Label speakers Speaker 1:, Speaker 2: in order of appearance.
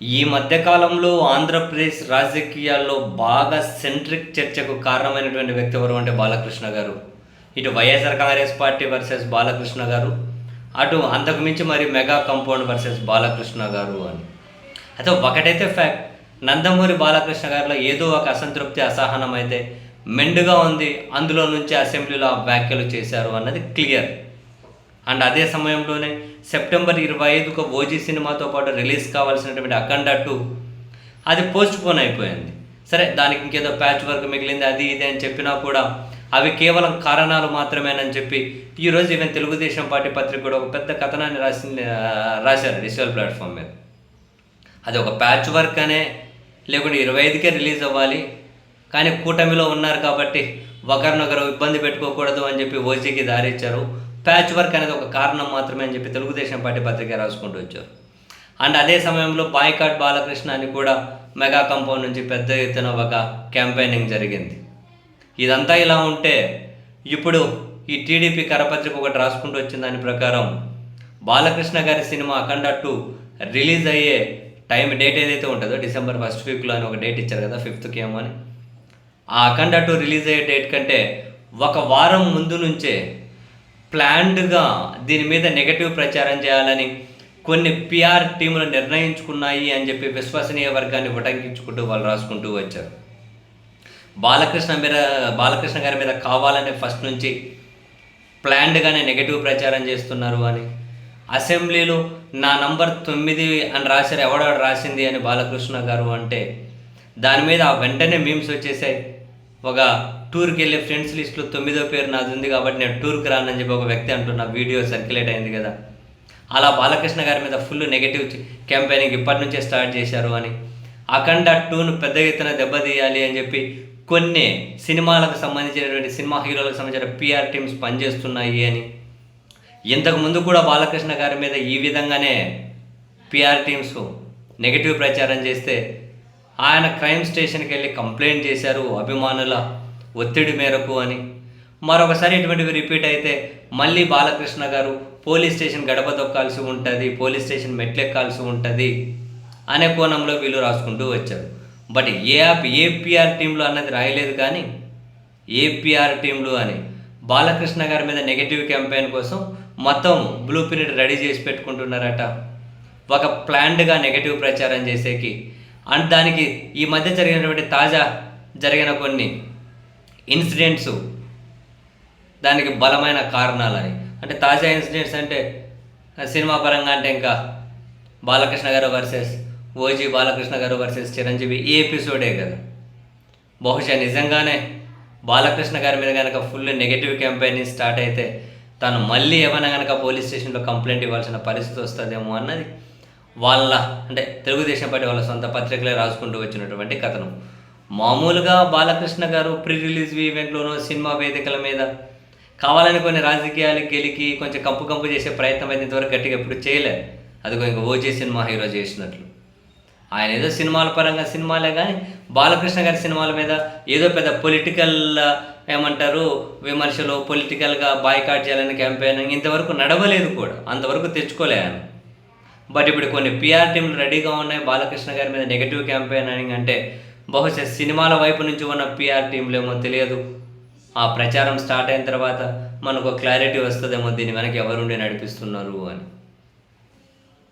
Speaker 1: ఈ మధ్యకాలంలో ఆంధ్రప్రదేశ్ రాజకీయాల్లో బాగా సెంట్రిక్ చర్చకు కారణమైనటువంటి వ్యక్తి ఎవరు అంటే బాలకృష్ణ గారు. ఇటు YSR Congress party versus Balakrishna garu. అటు అంతకు మించి మరి మెగా కంపౌండ్ వర్సెస్ బాలకృష్ణ గారు అని. అయితే ఒకటైతే ఫ్యాక్ట్ నందమూరి బాలకృష్ణ గారిలో ఏదో ఒక అసంతృప్తి అసహనం అయితే మెండుగా ఉంది. అందులో నుంచి అసెంబ్లీలో వ్యాఖ్యలు చేశారు అన్నది క్లియర్ అండ్ అదే సమయంలోనే సెప్టెంబర్ ఇరవై ఐదుకు ఓజీ సినిమాతో పాటు రిలీజ్ కావాల్సినటువంటి అఖండ టూ అది పోస్ట్ పోన్ అయిపోయింది. సరే దానికి ఇంకేదో ప్యాచ్ వర్క్ మిగిలింది అది ఇది అని చెప్పినా కూడా అవి కేవలం కారణాలు మాత్రమేనని చెప్పి ఈరోజు ఈవెన్ తెలుగుదేశం పార్టీ పత్రిక కూడా ఒక పెద్ద కథనాన్ని రాసింది రాశారు డిజిటల్ ప్లాట్ఫామ్ మీద. అది ఒక ప్యాచ్ వర్క్ అనే లేకుంటే ఇరవై ఐదుకే రిలీజ్ అవ్వాలి. కానీ కూటమిలో ఉన్నారు కాబట్టి ఒకరినొకరు ఇబ్బంది పెట్టుకోకూడదు అని చెప్పి ఓజీకి దారి ఇచ్చారు ప్యాచ్ వర్క్ అనేది ఒక కారణం మాత్రమే అని చెప్పి తెలుగుదేశం పార్టీ పత్రిక రాసుకుంటూ వచ్చారు. అండ్ అదే సమయంలో బాయ్కాట్ బాలకృష్ణ అని కూడా మెగా కంపౌండ్ నుంచి పెద్ద ఎత్తున ఒక క్యాంపెయినింగ్ జరిగింది. ఇదంతా ఇలా ఉంటే ఇప్పుడు ఈ టీడీపీ కరపత్రిక ఒకటి రాసుకుంటూ వచ్చిన దాని ప్రకారం బాలకృష్ణ గారి సినిమా అఖండ టూ రిలీజ్ అయ్యే టైం డేట్ ఏదైతే ఉంటుందో డిసెంబర్ ఫస్ట్ వీక్లో అని ఒక డేట్ ఇచ్చారు కదా ఫిఫ్త్కి ఏమో అని. ఆ అఖండ టూ రిలీజ్ అయ్యే డేట్ కంటే ఒక వారం ముందు నుంచే ప్లాన్డ్గా దీని మీద నెగటివ్ ప్రచారం చేయాలని కొన్ని పిఆర్ టీములు నిర్ణయించుకున్నాయి అని చెప్పి విశ్వసనీయ వర్గాన్ని ఉటంకించుకుంటూ వాళ్ళు రాసుకుంటూ వచ్చారు. బాలకృష్ణ మీద బాలకృష్ణ గారి మీద కావాలని ఫస్ట్ నుంచి ప్లాన్డ్గానే నెగటివ్ ప్రచారం చేస్తున్నారు అని. అసెంబ్లీలో నా నంబర్ తొమ్మిది అని రాశారు ఎవడెవడు రాసింది అని బాలకృష్ణ గారు అంటే దాని మీద వెంటనే మీమ్స్ వచ్చేసాయి. ఒక టూర్కి వెళ్ళే ఫ్రెండ్స్ లిస్ట్లో తొమ్మిదో పేరు నాది ఉంది కాబట్టి నేను టూర్కి రానని చెప్పి ఒక వ్యక్తి అంటున్న వీడియో సర్క్యులేట్ అయింది కదా. అలా బాలకృష్ణ గారి మీద ఫుల్ నెగిటివ్ క్యాంపెయినింగ్ ఇప్పటి నుంచే స్టార్ట్ చేశారు అని. అఖండ టూను పెద్ద ఎత్తున దెబ్బతీయాలి అని చెప్పి కొన్ని సినిమాలకు సంబంధించినటువంటి సినిమా హీరోలకు సంబంధించిన పిఆర్ టీమ్స్ పనిచేస్తున్నాయి అని. ఇంతకుముందు కూడా బాలకృష్ణ గారి మీద ఈ విధంగానే పిఆర్ టీమ్స్ నెగిటివ్ ప్రచారం చేస్తే ఆయన క్రైమ్ స్టేషన్కి వెళ్ళి కంప్లైంట్ చేశారు అభిమానుల ఒత్తిడి మేరకు అని. మరొకసారి ఇటువంటివి రిపీట్ అయితే మళ్ళీ బాలకృష్ణ గారు పోలీస్ స్టేషన్ గడప తొక్కాల్సి ఉంటుంది పోలీస్ స్టేషన్ మెట్లెక్కాల్సి ఉంటుంది అనే కోణంలో వీళ్ళు రాసుకుంటూ వచ్చారు. బట్ ఏ యాప్ ఏపీఆర్ టీంలో అన్నది రాయలేదు కానీ ఏపీఆర్ టీంలు అని. బాలకృష్ణ గారి మీద నెగటివ్ క్యాంపెయిన్ కోసం మొత్తం బ్లూ ప్రింట్ రెడీ చేసి పెట్టుకుంటున్నారట. ఒక ప్లాన్డ్గా నెగటివ్ ప్రచారం చేసేకి. అండ్ దానికి ఈ మధ్య జరిగినటువంటి తాజా జరిగిన కొన్ని ఇన్సిడెంట్స్ దానికి బలమైన కారణాలని అంటే తాజా ఇన్సిడెంట్స్ అంటే సినిమా పరంగా అంటే ఇంకా బాలకృష్ణ గారు వర్సెస్ ఓజీ బాలకృష్ణ గారు వర్సెస్ చిరంజీవి ఈ ఎపిసోడే కదా. బహుశా నిజంగానే బాలకృష్ణ గారి మీద కనుక ఫుల్ నెగటివ్ క్యాంపెయిన్ స్టార్ట్ అయితే తను మళ్ళీ ఏమైనా కనుక పోలీస్ స్టేషన్లో కంప్లైంట్ ఇవ్వాల్సిన పరిస్థితి వస్తుందేమో అన్నది వాళ్ళ అంటే తెలుగుదేశం పార్టీ వాళ్ళ సొంత పత్రికలే రాసుకుంటూ వచ్చినటువంటి కథనం. మామూలుగా బాలకృష్ణ గారు ప్రీ రిలీజ్ ఈవెంట్లోనూ సినిమా వేదికల మీద కావాలని కొన్ని రాజకీయాలు గెలికి కొంచెం కంపు కంపు చేసే ప్రయత్నం అయితే ఇంతవరకు గట్టిగా ఎప్పుడు చేయలేదు. అది ఇంకా ఓజీ సినిమా హీరో చేసినట్లు. ఆయన ఏదో సినిమాల పరంగా సినిమాలే కానీ బాలకృష్ణ గారి సినిమాల మీద ఏదో పెద్ద పొలిటికల్ ఏమంటారు విమర్శలు పొలిటికల్గా బాయ్కాట్ చేయాలని క్యాంపెయిన్ ఇంతవరకు నడవలేదు కూడా. అంతవరకు తెచ్చుకోలే ఆయన. బట్ ఇప్పుడు కొన్ని పిఆర్ టీంలు రెడీగా ఉన్నాయి. బాలకృష్ణ గారి మీద నెగిటివ్ క్యాంపెయిన్ అని అంటే బహుశా సినిమాల వైపు నుంచి ఉన్న పిఆర్ టీంలేమో ఏమో తెలియదు. ఆ ప్రచారం స్టార్ట్ అయిన తర్వాత మనకు క్లారిటీ వస్తుందేమో దీని వెనక ఎవరుండి నడిపిస్తున్నారు అని.